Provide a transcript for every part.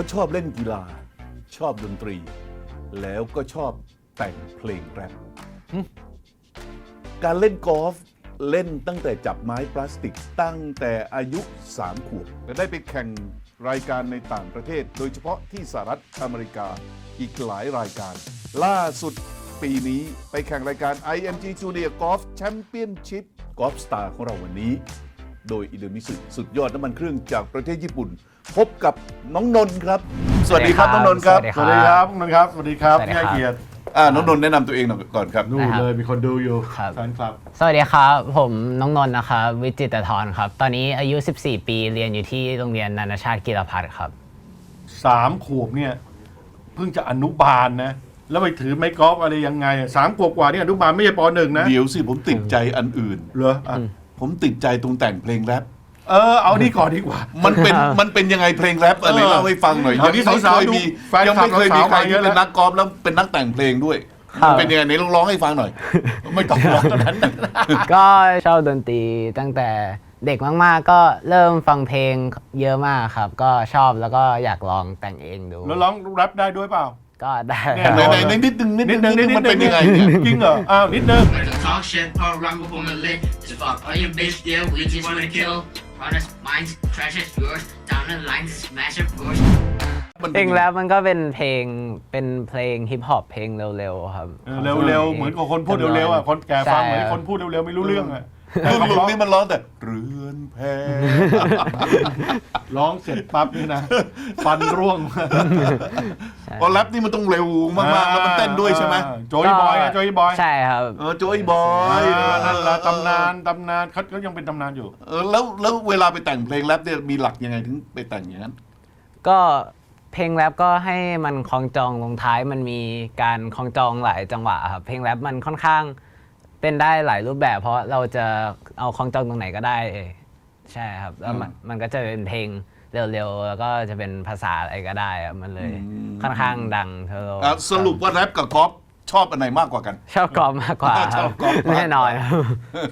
เขาชอบเล่นกีฬา ชอบดนตรี แล้วก็ชอบแต่งเพลงแรปการเล่นกอล์ฟเล่นตั้งแต่จับไม้พลาสติกตั้งแต่อายุ 3 ขวบและได้ไปแข่งรายการในต่างประเทศ โดยเฉพาะที่สหรัฐอเมริกาอีกหลายรายการ ล่าสุดปีนี้ไปแข่งรายการ IMG Junior Golf Championship Golf Star ของเราวันนี้ โดยอิเดมิสึสุดยอดน้ำมันเครื่องจากประเทศญี่ปุ่น พบกับน้องนนท์ครับ สวัสดีครับน้องนนท์ครับ สวัสดีสวัสดีครับคุณนนท์ครับ สวัสดีครับสวัสดีพี่ครับให้เกียรติอ่าน้องนนท์แนะนำตัวเองหน่อยก่อนครับ นู่นเลยมีคนดูอยู่ครับ แฟนคลับ สวัสดีครับ ผมน้องนนท์นะครับวิจิตรธรครับ ตอนนี้อายุ 14 ปีเรียนอยู่ที่โรงเรียนนานาชาติกีฬาพัฒน์ครับ สามขวบเนี่ยเพิ่งจะอนุบาลนะ แล้วไปถือไม้กอล์ฟอะไรยังไงอะสามขวบกว่านี่อนุบาลไม่ใช่ปหนึ่งนะเดี๋ยวสิผมติดใจอันอื่น เหรออะผมติดใจตรงแต่งเพลงแรป เออเอานี่ก่อนดีกว่า มันเป็นมันเป็นยังไงเพลงแรปอะไรเออเล่าให้ฟังหน่อยเอาที่ไม่สาวๆเคยดูมีแฟนคลับยังไม่เคยมีใครสาวๆมาเยที่อะเป็นแล้วนักกอล์ฟแล้วเป็นนักแต่งเพลงด้วยครับเป็นยังไงไหนลองร้องให้ฟังหน่อย ไม่ต้องร้องตอนนั้น ก็ชอบดนตรีตั้งแต่เด็กมากๆ ก็เริ่มฟังเพลงเยอะมากครับ ก็ชอบแล้วก็อยากลองแต่งเองดู แล้วร้องแรปได้ด้วยเปล่า ก็ได้แน่ไหนนอไหนไหนนิดนึงนิดนินึดงนึนิงดนินึดงนึงมันเป็นยังไงเนี่ยจริงเหรออ้าวนิดนึง Better talk shit, pour rum before my lit. Just fuck all your bitch, yeah, we just wanna kill. Runners, minds, trash is yours. Down the line, smash it, push. มันเพลงแล้วมันก็เป็นเพลงเป็นเพลงฮิปฮอปเพลงเร็วๆครับเออเร็วๆ เหมือนกับคนพูดเร็วๆอะ คนแก่ฟังเหมือนคนพูดเร็วๆ ไม่รู้เรื่องอะแต่ รุ่นคำลุร้งองนี่มันร้องแต่เรือนแพร้องเสร็จปั๊บนี่นะ ฟันร่วงพอแรปนี่มันต้องเร็วมากๆแล้วมันเต้นด้วยใช่ไหมอ่าโจยบอยอะโจยบอยใช่ครับเออโจยบออ่ยานั่นแหละตำนานตำนานเขาเขายังเป็นตำนานอยู่เออแล้วแล้วเวลาไปแต่งเพลงแรปเนี่ยมีหลักยังไงถึงไปแต่งอย่างนั้นก็เพลงแรปก็ให้มันคล้องจองลงท้ายมันมีการคล้องจองหลายจังหวะครับเพลงแรปมันค่อนข้าง เป็นได้หลายรูปแบบ เพราะเราจะเอาคล้องจองตรงไหนก็ได้ ใช่ครับแล้วมันอืมมันก็จะเป็นเพลงเร็วๆ แล้วก็จะเป็นภาษาอะไรก็ได้อะมันเลยอืมค่อนข้างดังเธออะสรุปว่าแรปกับกอล์ฟชอบอันไหนมากกว่ากัน ชอบกอล์ฟมากกว่าชอบกอล์ฟมากกว่า แน่นอนครับ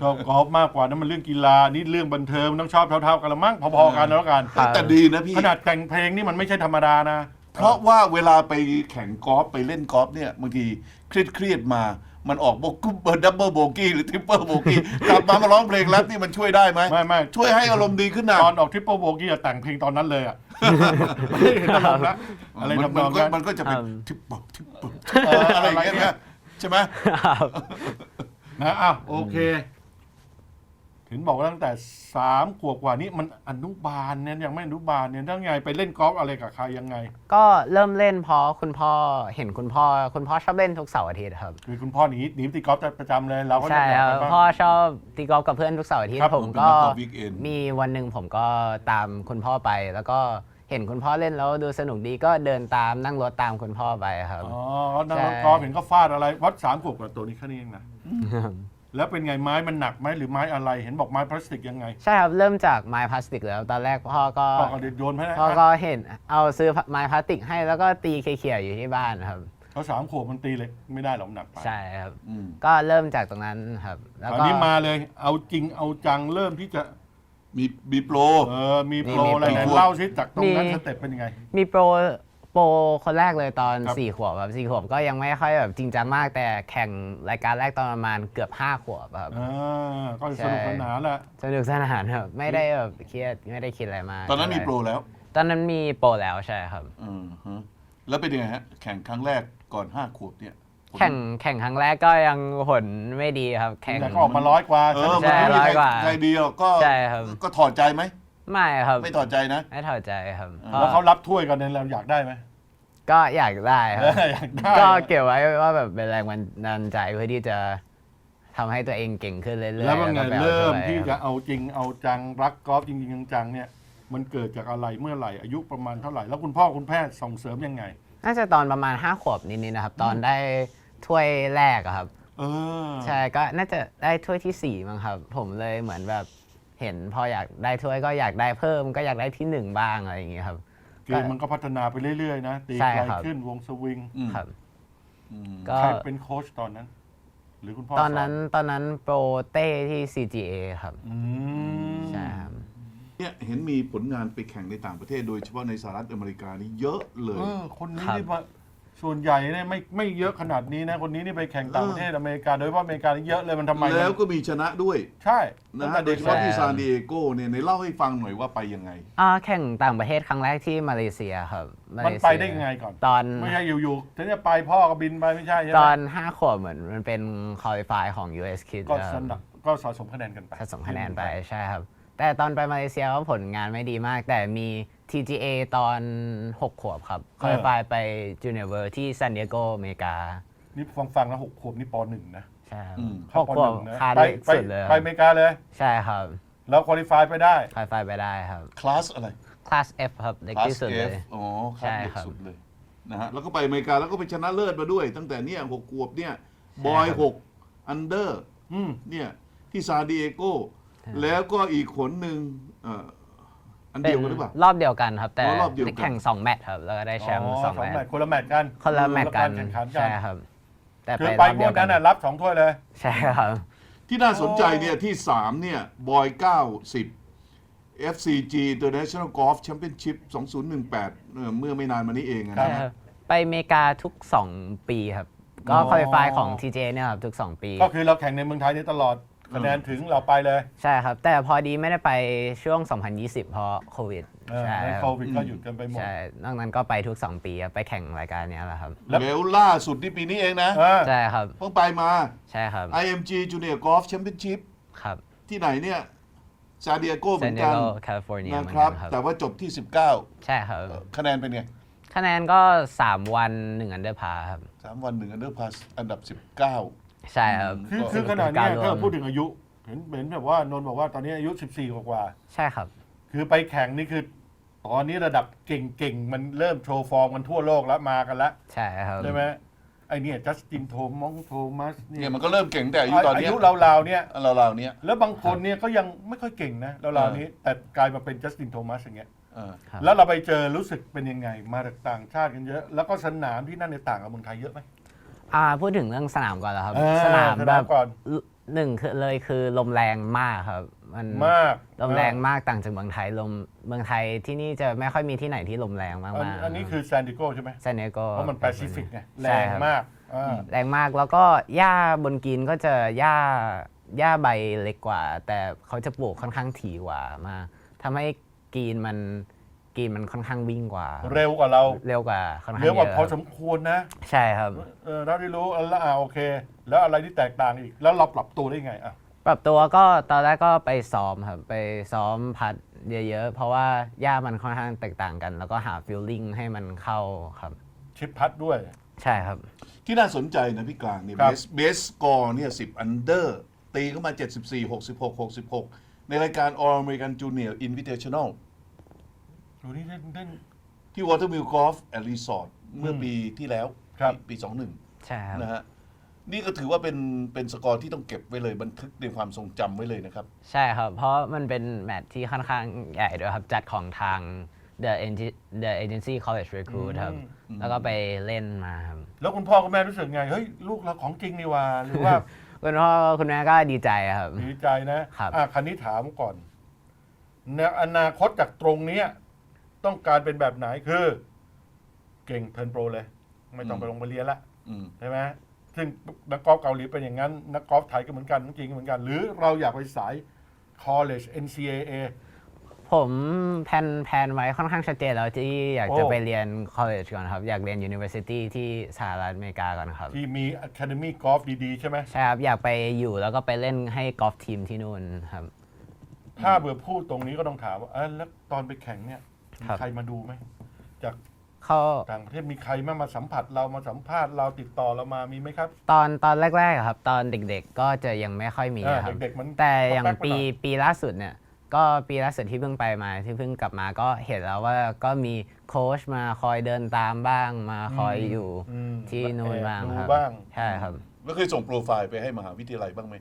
ชอบกอล์ฟมากกว่านั้นมันเรื่องกีฬานี่เรื่องบันเทิงมันต้องชอบเท่าๆกันละมั้งพอๆกันแล้วกันครับ แต่ดีนะพี่ ขนาดแต่งเพลงนี่มันไม่ใช่ธรรมดานะ เพราะว่าเวลาไปแข่งกอล์ฟไปเล่นกอล์ฟเนี่ยบางทีเครียดเครียดๆมา มันออกโบกุเบอร์ดับเบิลโบกี้หรือทริปเปิลโบกี้กลับมามาร้องเพลงแรปนี่มันช่วยได้ไหมไม่ไม่ช่วยให้อารมณ์ดีขึ้นนะตอนออกทริปเปิลโบกี้แต่งเพลงตอนนั้นเลยอะไม่ได้เห็นตลกนะอะไรมันทำนมันองก็นั้นมันก็จะเป็นครับทริปเปิลทริปเปิลเอออะไรอะไรอย่างเนี่เงี้ยยใช่ไหมนะอ้าวโอเค ถึงบอกว่าตั้งแต่สามขวบกว่านี้มันอนุบาลเนี่ยยังไม่อนุบาลเนี่ยตั้งไงไปเล่นกอล์ฟอะไรกับใครยังไง ก็เริ่มเล่นเพราะคุณพ่อเห็นคุณพ่อคุณพ่อชอบเล่นทุกเสาร์อาทิตย์ครับคือคุณพ่อหนีหนีตีกอล์ฟประจำเลยเราก็ใช่อยากครับไปบ้าง พ่อชอบตีกอล์ฟกับเพื่อนทุกเสาร์อาทิตย์ครับผมก็เป็นนักกอล์ฟ weekend มีวันหนึ่งผมก็ตามคุณพ่อไป แล้วก็เห็นคุณพ่อเล่นแล้วดูสนุกดีก็เดินตามนั่งรถตามคุณพ่อไปครับ อ๋อนั่งรถใช่กอล์ฟเห็นเขาฟาดอะไรวัดสามขวบกว่าตัวนี้แค่นี้เองนะ แล้วเป็นไงไม้มันหนักไหมหรือไม้อะไร เห็นบอกไม้พลาสติกยังไงใช่ครับ เริ่มจากไม้พลาสติกแล้วตอนแรกพ่อก็พ่อก็เด็ดโยนให้นะพ่อก็เห็นเอาซื้อไม้พลาสติกให้แล้วก็ตีเขี่ยๆอยู่ที่บ้านครับเขาสามขวบมันตีเลยไม่ได้หรอกหนักไปใช่ครับ อืมก็เริ่มจากตรงนั้นครับ แล้วอันก็ นี้มาเลย เอาจริงเอาจังเริ่มที่จะมีมีโปร เออมีโปรมีอะไรไหนโปรเล่าสิจากตรงนั้นมี สเต็ปเป็นยังไง มีโปร โปรคนแรกเลยตอน ครับ 4 ขวบครับสี่ขวบก็ยังไม่ค่อยแบบจริงจังมากแต่แข่งรายการแรกตอนประมาณเกือบ 5 ขวบครับ อ่าก็สนุกสนานแหละสนุกสนานครับ ไม่ได้แบบเครียดไม่ได้คิดอะไรมากตอนนั้นมีโปรแล้วตอนนั้นมีโปรแล้วใช่ครับ อืมฮะแล้วเป็นยังไงฮะ แข่งครั้งแรกก่อนห้าขวบเนี่ยผลแข่งแข่งครั้งแรกก็ยังผลไม่ดีครับ แข่ง แต่ก็ออกมาร้อยกว่าเอใช่อไหมมันไม่มีใช่ร้อยใครกว่าใครดีหรอกก็ ใช่ครับ ก็ถอดใจไหม ไม่ครับไม่ถอดใจนะไม่ถอดใจครับแล้วเขารับถ้วยกันเนี่ยเราอยากได้ไหมก็อยากได้ครับอยากได้ก็เก็บไว้ว่าแบบเป็นแรงบันดาลใจเพื่อที่จะทำให้ตัวเองเก่งขึ้นเรื่อยๆแล้วมันไงก็ปอาเริ่มถ้วยที่คจะบเอาจริงเอาจังรักกอล์ฟจริงๆจังๆเนี่ยมันเกิดจากอะไรเมื่อไหร่อายุประมาณเท่าไหร่ แล้วคุณพ่อคุณแพทย์ส่งเสริมยังไง น่าจะตอนประมาณ5ขวบนิดๆนะครับ ตอนได้ถ้วยแรกอะครับเออใช่ก็น่าจะได้ถ้วยที่4มั้งครับ ผมเลยเหมือนแบบ เห็นพออยากได้ถ้วยก็อยากได้เพิ่ม ก็อยากได้ที่หนึ่งบ้างอะไรอย่างเงี้ยครับเกมมันก็พัฒนาไปเรื่อย ๆ นะ ตีใช่ไกลครับ ขึ้นวงสวิงอืมครับ อืมก็ ใครเป็นโค้ชตอนนั้น หรือคุณพ่อตอนนั้นสตอนนั้นโปรเต้ที่ CGA ครับอืมใช่ครับ เนี่ยเห็นมีผลงานไปแข่งในต่างประเทศโดยเฉพาะในสหรัฐอเมริกานี่เยอะเลย เออคนนี้ครับ นี่ว่า ส่วนใหญ่เนี่ยไม่ไม่เยอะขนาดนี้นะ คนนี้นี่ไปแข่งต่างประเทศอเมริกา โดยเฉพาะอเมริกานี่เยอะเลยมันทำไมแล้วก็มีชนะด้วยใช่นะตั้งฮะแต่โดเด็ยกเฉเลพาะยที่ซานดิเอโกเนี่ยในเล่าให้ฟังหน่อยว่าไปยังไง อ่าแข่งต่างประเทศครั้งแรกที่มาเลเซียครับามันเลเซีไปได้ยังไงก่อน ตอนไม่ใช่อยู่ๆถึงจะไปพ่อก็บินไปไม่ใช่ใช่ไหมตอน 5 ขวบเหมือนมันเป็นคอลิฟายของ US Kids ก็คสรับนับก็สะสมคะแนนกันไป สะสมคะแนนไปใช่ครับ แต่ตอนไปมาเลเซียก็ผลงานไม่ดีมาก แต่มี TGA ตอน 6 ขวบครับคอลิฟายไปจูเนียร์เวอร์ที่ซานดิเอโกอเมริกา นี่ฟังฟังๆแล้วหกขวบนี่ปหนึ่งนะใช่ครับอืมหกขวบปหนึ่งนะคาไปได้ไปสุดเลยไปอเมริกาเลย ใช่ครับแล้วคุริฟายไปได้ คอลิฟายไปได้ครับคลาสอะไร คลาส F ครับเด็กคลาที่สสุดเอเลฟย อ๋อคลาใช่สเด็กครับสุดเลยนะฮะ แล้วก็ไปอเมริกาแล้วก็ไปชนะเลิศมาด้วย ตั้งแต่เนี่ยหกขวบเนี่ย บอยหกอันเดอร์ อืม เนี่ย ที่ซานดิเอโก แล้วก็อีกขนหนึ่งเอ่อ อันเดียวกันหรือเปล่า รอบเดียวกันครับ แต่อ๋อรอบเดียวกัน แข่ง 2 แมตช์ครับ แล้วก็ได้แชมป์อ๋อสองสองแมตแมช์ตช์คนละแมตช์กันคนละแมตช์กันแข่งขันกัใช่นครับ แต่คือไปไปรอบงเดีวยดวกันั้นนน่ะรับสองถ้วยเลย ใช่ครับ ที่น่าสนใจเนี่ยที่ 3 เนี่ยบอย 90 FCG International Golf Championship 2018เอ่อเมื่อไม่นานมานี้เองอะครันะบใช่ครับไปอเมริกาทุก 2 ปีครับ ก็อ๋อ คอลิฟายของ TJ เนี่ยครับ ทุก 2 ปี ก็คือเราแข่งในเมืองไทยนี่ตลอด คะแนนถึงเราไปเลยใช่ครับ แต่พอดีไม่ได้ไปช่วง 2020 เพราะโควิดเออใช่แล้วครับโควิดก็หยุดกันไปหมด ใช่นอกนั้นก็ไปทุก 2 ปีครับไปแข่งรายการเนี้ยแหละครับ แล้วแล้วล่าสุดที่ปีนี้เองนะ เออใช่ครับ เพิ่งไปมา ใช่ครับ IMG Junior Golf Championship ครับที่ไหนเนี่ยซาเดียโกเหเซมือนนเดกันโกแคลิฟอร์เนียนะเหมือนครักับ นครับ แต่ว่าจบที่ใช่ครับ19เอ่อคะแนนเป็นไงคะแนนก็ 3 วัน1อันเดอร์พาครับ3วันหนึ่งอันเดอร์พาสอันดับ 19 ใช่ครับคือคือขนาดเนี้ยกรรวมถ้าพูดถึงอายุ เห็นเห็นแบบว่านนท์บอกว่าตอนนี้อายุ 14 กว่ากว่า ใช่ครับๆคือไปแข่งนี่คือ ตอนนี้ระดับเก่งๆ มันเริ่มโชว์ฟอร์มกันทั่วโลกแล้วมากันแล้วใช่ครับใช่ไหมไอเนี่ยจัสตินโทมองโทมัสเนี่ยมันก็เริ่มเก่งแต่อายุตอนอาเนี้ยยุราวๆเนี่ยเราๆเนี้ยแล้วบางคนเนี่ยก็ยังไม่ค่อยเก่งนะราวๆนี้แต่กลายมาเป็นจัสตินโทมัสอย่างเงี้ยเออครับแล้วเราไปเจอรู้สึกเป็นยังไง มาจากต่างชาติกันเยอะ แล้วก็สนามที่นั่นในยต่างกับเมืองไทยเยอะไหม อ่าพูดถึงเรื่องสนามก่อนแล้วครับ เออสนามสแบนามบก่อนหนึ่งคือเลยคือลมแรงมากครับ มันมากลมแรงมากต่างจากเมืองไทยลมเมืองไทยที่นี่จะไม่ค่อยมีที่ไหนที่ลมแรงมากอันๆอันนี้คือแซนดิโกใช่ไหมซนดิเอโกเพราะมันแปซิฟิกไงแรใช่งครับมากอ่า แรงมากแล้วก็หญ้าบนกรีนก็จะหญ้าหญ้าใบเล็กกว่า แต่เขาจะปลูกค่อนข้างถี่กว่ามากทำให้กรีนมัน กรีนมันค่อนข้างวิ่งกว่า เร็วกว่าเราเร็วกว่าค่อนข้างเร็วกว่าเยอะพอสมควรนะใช่ครับ เออเราได้รู้แล้วอ่าโอเค แล้วอะไรที่แตกต่างอีก แล้วเราปรับตัวได้ไงอะ ปรับตัวก็ตอนแรกก็ไปซ้อมครับ ไปซ้อมพัดเยอะๆ เพราะว่าหญ้ามันค่อนข้างแตกต่างกัน แล้วก็หาฟิลลิ่งให้มันเข้าครับ ชิปพัดด้วย ใช่ครับ ที่น่าสนใจนะพี่กลางเนี่ยครัเบบสเบสสกอร์เนี่ย10อันเดอร์ตีเข้ามา 74 66 66 ในรายการ All American Junior Invitational ดูนี่เล่นเล่น ที่ Watermill Golf and Resort เมื่อปีที่แล้วครับ ปี 21 ใช่ครับนะฮะนี่ก็ถือว่าเป็นเป็นสกอร์ที่ต้องเก็บไว้เลยบันทึกในความทรงจำไว้เลยนะครับ ใช่ครับ เพราะมันเป็นแมตช์ที่ค่อนข้างใหญ่ด้วยครับ จัดของทาง The Agen- The Agency College Recruit ครับ แล้วก็ไปเล่นมาครับแล้วคุณพ่อคุณแม่รู้สึกไง เฮ้ย ลูกเราของจริงนี่หว่า หรือว่า คุณพ่อคุณแม่ก็ดีใจครับ ดีใจนะครับ อะคันนี้ถามก่อนในอนาคตจากตรงเนี้ย ต้องการเป็นแบบไหนคือ เก่งเทิร์นโปรเลย ไม่ต้องไปลงไปเรียนละอืม ใช่ไหมซึ่งนักกอล์ฟเกาหลีเป็นอย่างนั้น นักกอล์ฟไทยก็เหมือนกันจริงๆก็เหมือนกัน หรือเราอยากไปสาย college NCAA ผมแผนแผนไว้ค่อนข้างชัดเจนแล้วที่อยากจะโอ้ ไปเรียน college ก่อนครับ อยากเรียน university ที่สหรัฐอเมริกาก่อนครับ ที่มี Academy Golf ดีๆ ใช่ไหม ใช่ครับ อยากไปอยู่แล้วก็ไปเล่นให้กอล์ฟทีมที่นู่นครับ ถ้าเบื่อพูดตรงนี้ก็ต้องถามว่าเอ้ยแล้วตอนไปแข่งเนี่ย มีครับ ใครมาดูไหมจากเขาต่างประเทศมีใครมามาสัมผัสเรามาสัมภาษณ์เราติดต่อเรามามีไหมครับตอนตอนแรกๆอะครับ ตอนเด็กๆก็จะยังไม่ค่อยมีอ่าครับ เด็กๆมันแต่อย่างแป๊กๆไปปีหน่อยปีล่าสุดเนี่ย ก็ปีล่าสุดที่เพิ่งไปมาที่เพิ่งกลับมาก็เห็นแล้วว่าก็มีโค้ชมาคอยเดินตามบ้างมาคอยอยู่อืมที่นู่นบ้างดูครับบ้าง ใช่ครับ แล้วเคยส่งโปรไฟล์ไปให้มหาวิทยาลัยบ้างไหม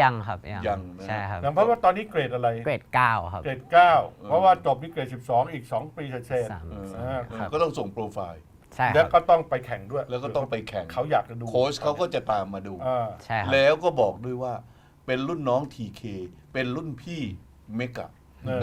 ยังครับยังยังนะใช่ครับ อย่างเพราะว่าตอนนี้เกรดอะไร เกรดเก้าครับ เกรดเก้าเพราะว่าจบนี่เกรดสิบสองอีกสองปีเศษสาม เอออ่าครับ ก็ต้องส่งโปรไฟล์ ใช่คแล้รัวบ ก็ต้องไปแข่งด้วยแล้วก็ต้องไปแข่งเขาอยากจะดูโค้ชเขาก็จะตามมาดู อ่า ใช่ครับ แล้วก็บอกด้วยว่าเป็นรุ่นน้อง TK เป็นรุ่นพี่เมกะ เออ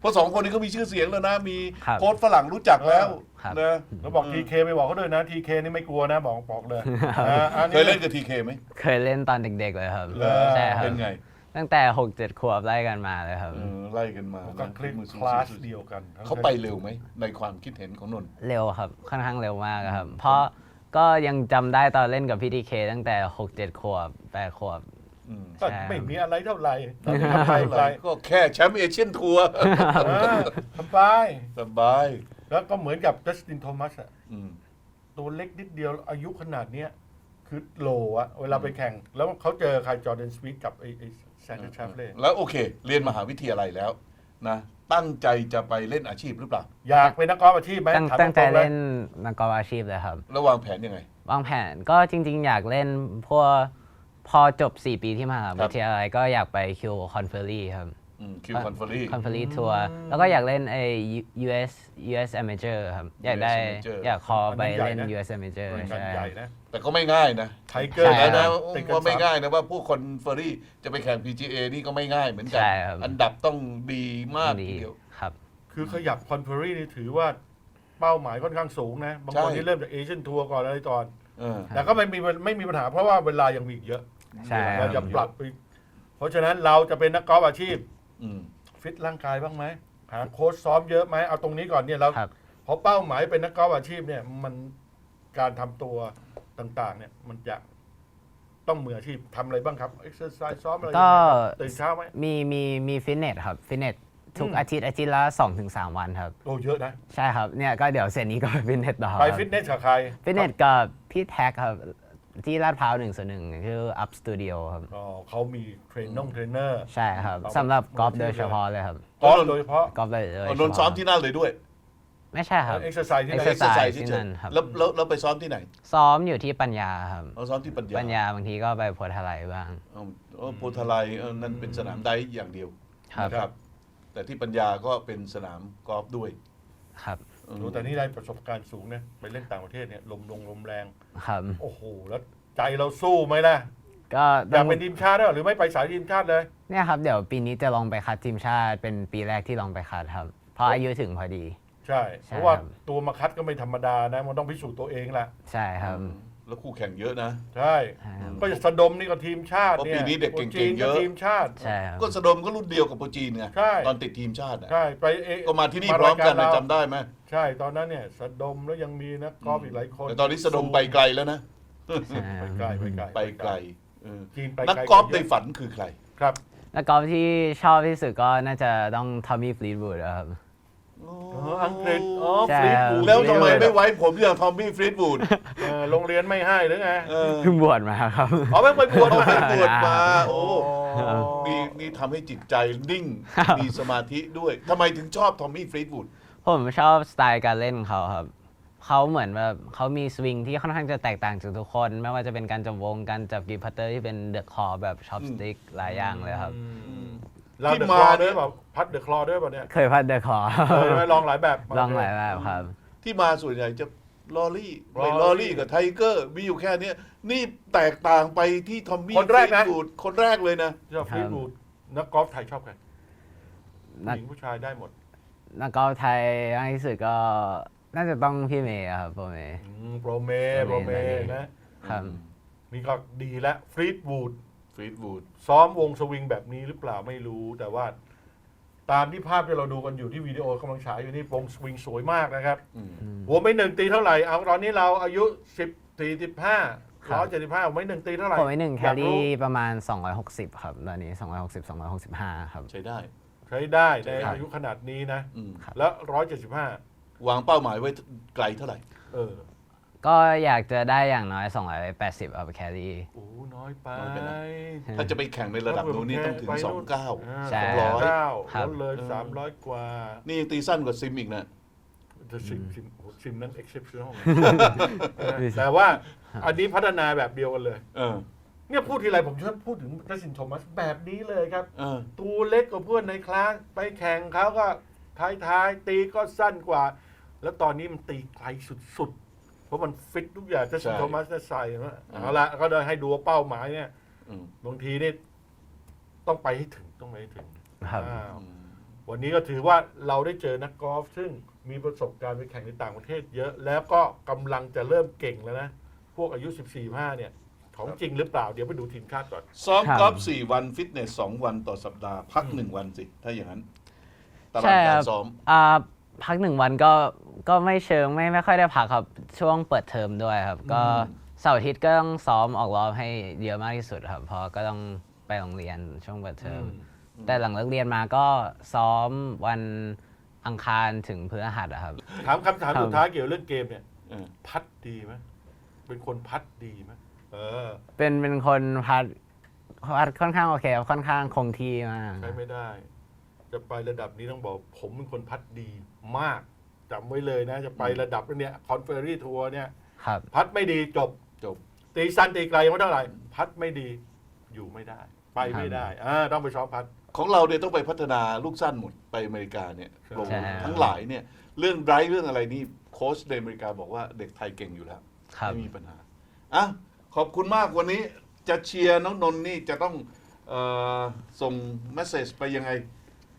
เพราะสองคนนี้เขามีชื่อเสียงแล้วนะ มีครับโค้ชฝรั่งรู้จักแล้วครับ นะแล้วบอกทีเคไปบอกเขาด้วยนะทีเคนี่ไม่กลัวนะบอกบอกเลยอ่าอันเคยเล่นกับทีเคไหมเคยเล่นตอนเด็ก ๆ เลยครับเหรอ ใช่ครับเป็นไงตั้งแต่หกเจ็ดขวบไล่กันมาเลยครับ เออไล่กันมาก็นะคลิกมือสูคงลาสสุดเดียวกันเขาไปเร็วไหมในความคิดเห็นของนนท์ เร็วครับค่อนข้างเร็วมากครับ เพราะก็ยังจำได้ตอนเล่นกับพี่ดีเคตั้งแต่หกเจ็ดขวบแปดขวบอืม ก็ไม่มีอะไรเท่าไหร่ตอนนี้ทำไปไปก็แค่แชมป์เอเชียนทัวร์เออสบายสบาย แล้วก็เหมือนกับจัสตินโทมัสอะอืมตัวเล็กนิดเดียวอายุขนาดเนี้ยคือโลอะเวลาไปแข่ง แล้วเขาเจอใครจอร์แดนสวีทกับไอ้ไอ้แซนด์ชาฟเล่แล้วโอเค เรียนมหาวิทยาลัยแล้วนะตั้งใจจะไปเล่นอาชีพหรือเปล่า อยากเป็นนักกอล์ฟอาชีพไหมตั้งถามตั้งแต่รๆยเล่นนักกอล์ฟอาชีพเลยครับ แล้ววางแผนยังไง วางแผนก็จริง ๆ อยากเล่นพวก พอจบ 4 ปีที่มหาวิทยาลัยก็อยากไปคิวคอนเฟอรี่ครับอืมคิวคอนเฟอรี่คอนเฟอรี่ทัวร์แล้วก็อยากเล่นไอ้ US US Amateur ครับ อยากได้ US Amateur อยากขอไปเล่น US Amateur เป็นการใช่ใหญ่นะแต่ก็ไม่ง่ายนะไทเกอร์ใช่แล้วคนะรับติดกันว่าไม่สามง่ายนะว่าพวกคอนเฟอรี่จะไปแข่ง PGA นี่ก็ไม่ง่ายเหมือนกัใช่ครับอันดับต้องดีมากดีทีเดียวครับ คือขยับคอนเฟอรี่นี่ถือว่าเป้าหมายค่อนข้างสูงนะ บางคนใช่ที่เริ่มจากเอเชียนทัวร์ก่อนอะไรก่อนเออแต่ก็ไม่มีไม่มีปัญหาเพราะว่าเวลายังมีอีกเยอะ ใช่คเรารับจะปรับไปเพราะฉะนั้นเราจะเป็นนักกอล์ฟอาชีพ อืม ฟิตร่างกายบ้างไหมหาโค้ชซ้อมเยอะไหมเอาตรงนี้ก่อนเนี่ยเราครับ เพราะเป้าหมายเป็นนักกอล์ฟอาชีพเนี่ย มันการทำตัวต่าง ๆ เนี่ย มันจะต้องมืออาชีพทำอะไรบ้างครับเอ็กซ์ไซส์ซ้อมอะไรก็ตื่นเช้าไหม มีมีมีฟิตเนสครับฟิตเนสทุกอืม อาทิตย์อาทิตย์ละ2-3 วันครับ โอ้เยอะนะ ใช่ครับเนี่ยก็เดี๋ยวเสร็จนี้ก็ไปฟิตเนสต่อไปครับฟิตเนสกับใครฟิตเนสกับพี่แท็กครับ ที่ลาดพร้าวหนึ่งส่วนหนึ่งชื่อ Up Studio ครับอ๋อเขามีเทรนนงเทรนเนอร์ ใช่ครับเอาสำหรับกอล์ฟมืออาชีพโดยเฉพาะเลยครับกอล์ฟโดยเฉพาะกอล์ฟเลยโดยเอาเฉนนท์ซ้อมพาะที่นั่นเลยด้วย ไม่ใช่ครับ เอ็กซ์ไซส์ที่ไหน Exercise ใส่ที่ที่เฉนั่ยนครับแล้วแล้วแล้วไปซ้อมที่ไหน ซ้อมอยู่ที่ปัญญาครับเราซ้อมที่ปัญญาปัญญาบางทีก็ไปโพธาไลบ้างเอาเอาโพธาไลเออนั่นเป็นสนามไดฟ์อย่างเดียวครับนะครับ แต่ที่ปัญญาก็เป็นสนามกอล์ฟด้วยครับเออ โอ้แต่นี่ได้ประสบการณ์สูงนะไปเล่นต่างประเทศเนี่ยลมลงลมแรง ครับ โอ้โห แล้วใจเราสู้ไหมล่ะ ก็อยากเป็นทีมชาติด้วยเหรอหรือไม่ไปสายทีมชาติเลย เนี่ยครับ เดี๋ยวปีนี้จะลองไปคัดทีมชาติเป็นปีแรกที่ลองไปคัดครับ เพราะอายุถึงพอดี ใช่ ใช่เพราะว่าครับ ตัวมาคัดก็ไม่ธรรมดานะ มันต้องพิสูจน์ตัวเองแหละใช่ครับ แล้วคู่แข่งเยอะนะใช่ใช่ ครับ ก็จะสะดมนี่ก็ทีมชาติเนี่ยเพราะปีนี้เด็กเก่งๆจีนเยอะ ทีมชาติ ใช่ครับก็สะดมก็รุ่นเดียวกับโปรจีนไงใช่ ตอนติดทีมชาติอะใช่ไปเอก็มาที่นี่พร้อมกันารายนะเาจำได้ไหมใช่ตอนนั้นเนี่ยสะดมแล้วยังมีนักกอล์ฟอีกหลายคนแต่ตอนนี้สะดมไปไกลแล้วนะ ใช่คไปรับไกลไปไกลไปไกลเออจีนไปนักไกลกอล์ฟว่าในเยะฝันคือใคร ครับแล้วกอล์ฟที่ชอบที่สุดก็น่าจะต้องทอมมี่ฟลีดวูดครับ อ๋ออังกฤษอ๋อใช่ ฟรีดวูดแล้วทำไมไม่ไว้ผมอย่างทอมมี่ฟรีดวูดเออโรงเรียนไม่ให้หรือไงเออเพิ่งบวชมาครับ อ๋อไม่ไปบวชต้องมาไปบวชมาโอ้อ๋อนี่นี่ทำให้จิตใจนิ่งครับ มีสมาธิด้วยทำไมถึงชอบทอมมี่ฟรีดวูด ผมชอบสไตล์การเล่นของเขาครับ เขาเหมือนแบบเขามีสวิงที่ค่อนข้างจะแตกต่างจากทุกคน ไม่ว่าจะเป็นการจับวงการจับกีพัตเตอร์ที่เป็นเดอะคอแบบช็อปสติ๊กหลายอย่างเลยครับ เราที่เดอะมาคลอเนี่ด้วยยเปล่าพัดเดอะคลอด้วยเปล่าเนี่ยเคยพัดเดอะคอเคยไหมลองหลายแบบ ลองหลายแบบครับ ที่มาส่วนใหญ่จะลอรี่ไปลลออรี่รี่กับไทเกอร์มีอยู่แค่เนี้ยนี่แตกต่างไปที่ทอมมี่คนแรกนะฟดวูดคนแรกเลยนะ ชอบฟรีดวูดนักกอล์ฟไทยชอบใครนักผู้หญิงผู้ชายได้หมดนักกอล์ฟไทยมากที่สุดก็น่าจะต้องพี่เมย์ครับโปรเมย์โปรเมโปรเม นะ ครับ นี่ก็ดีแล้วฟรีดวูด ฟรีดวูดซ้อมวงสวิงแบบนี้หรือเปล่าไม่รู้แต่ว่า ตามที่ภาพที่เราดูกันอยู่ที่วิดีโอกำลังฉายอยู่นี่วงสวิงสวยมากนะครับหัวไม่หนึ่งตีเท่าไหร่เอาตอนนี้เราอายุสิบสี่สิบห้าร้อยเจ็ดสิบห้าหัวไม่หนึ่งตีเท่าไหร่ผมไว้หนึ่งแคอยากรี่ประมาณ 260 ครับตอนนี้ 260 265 ครับ ใช้ได้ ใช้ได้ในครับอายุขนาดนี้นะอืมแล้วร้อยเจ็ดสิบห้าวางเป้าหมายไว้ไกลเท่าไหร่ เออ ก็อยากจะได้อย่างน้อย 280เอาไปแครี่ โอ้น้อยไปน้อยไปนะ ถ้าจะไปแข่งในระดับนู้นนี่ต้องถึงไปสองเก้าใช่ สองร้อย เก้าครับลดเลยเออสามร้อยกว่านี่ยังตีสั้นกว่าซิมอีกนะแต่ซิมซิมโอ้โหซิมนั้น exceptional แต่ว่าอันนี้พัฒนาแบบเดียวกันเลย เออ เนี่ยพูดทีไรผมชอบพูดถึงดัชสินโทมัสแบบนี้เลยครับ เออตัวเล็กกว่าเพื่อนในคลาสไปแข่งเขาก็ท้ายๆ ตีก็สั้นกว่า แล้วตอนนี้มันตีไกลสุดๆ เพราะมันฟิตทุกอย่างดัชสินใช่โทมัสจะใส่นะอ่าเอาละก็ได้ให้ดูว่าเป้าหมายเนี่ยอืมบางทีนี่ต้องไปให้ถึงต้องไปให้ถึงครับอ้าวอืมวันนี้ก็ถือว่าเราได้เจอนักกอล์ฟซึ่งมีประสบการณ์ไปแข่งในต่างประเทศ เยอะ แล้วก็กำลังจะเริ่มเก่งแล้วนะ พวกอายุ 14 15เนี่ย ของจริงหรือเปล่า เดี๋ยวไปดูทีมชาติก่อน ซ้อมครับกอล์ฟสี่วัน ฟิตเนสสองวันต่อสัปดาห์ พักหนึ่งวันสิ ถ้าอย่างนั้น ตารางใช่คการัรบซ้อมอ่า พักหนึ่งวันก็ก็ไม่เชิงไม่ไม่ค่อยได้พักครับช่วงเปิดเทอมด้วยครับ ก็เสาร์อาทิตย์ก็ต้องซ้อมออกรอบให้เยอะมากที่สุดครับ เพราะก็ต้องไปโรงเรียนช่วงเปิดเทอมแต่หลังเลิกเรียนมาก็ซ้อมวันอังคารถึงพฤหัสอะครับ ถามคำถามครับสุดท้ายเกี่ยวกับเรื่องเกมเนี่ยเออพัดดีไหมเป็นคนพัดดีไหมเออ เป็นเป็นคนพัดพัดค่อนข้างโอเคครับค่อนข้างคงที่มากใช้ไม่ได้ จะไประดับนี้ต้องบอก ผมเป็นคนพัดดีมากจำไว้เลยนะ จะไประดับเนี่ยคอนเฟอร์รี่ทัวร์เนี่ย ครับ พัดไม่ดีจบจบ ตีสั้นตีไกลไม่เท่าไหร่ พัดไม่ดีอยู่ไม่ได้ ไปไม่ได้อ่าต้องไปซ้อมพัด ของเราเนี่ยต้องไปพัฒนาลูกสั้นหมดไปอเมริกาเนี่ยใช่ลงใช่ ทั้งหลายเนี่ยเรื่องไดรฟ์เรื่องอะไรนี่โค้ชในอเมริกาบอกว่าเด็กไทยเก่งอยู่แล้ว ครับ ไม่มีปัญหา อะ ขอบคุณมากวันนี้จะเชียร์น้องนนท์นี่จะต้องเออส่งเมสเซจไปยังไง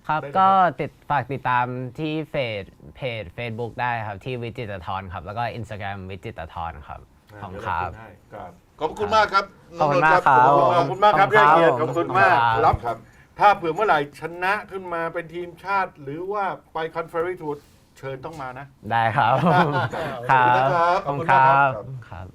ครับได้เลย ก็ติดฝากติดตามที่เฟซเพจ Facebook ได้ครับ ที่วิจิตรทรครับ แล้วก็ Instagram วิจิตรทรครับขอบคุณครับเดี๋ยวเาขึ้นให้ครับขอบคุณมากครับขอบคุณมากครับ ขอบคุณมากครับขอบคุณครับได้เกียรติขอบคุณมากขอบคุณครับ รับครับ ถ้าเผื่อเมื่อไหร่ชนะขึ้นมาเป็นทีมชาติ หรือว่าไปคอนเฟอเรนซ์ทัวร์เชิญต้องมานะ ได้ครับขอบคุณนะครับ ขอบคุณครับขอบคุณมากครับครับ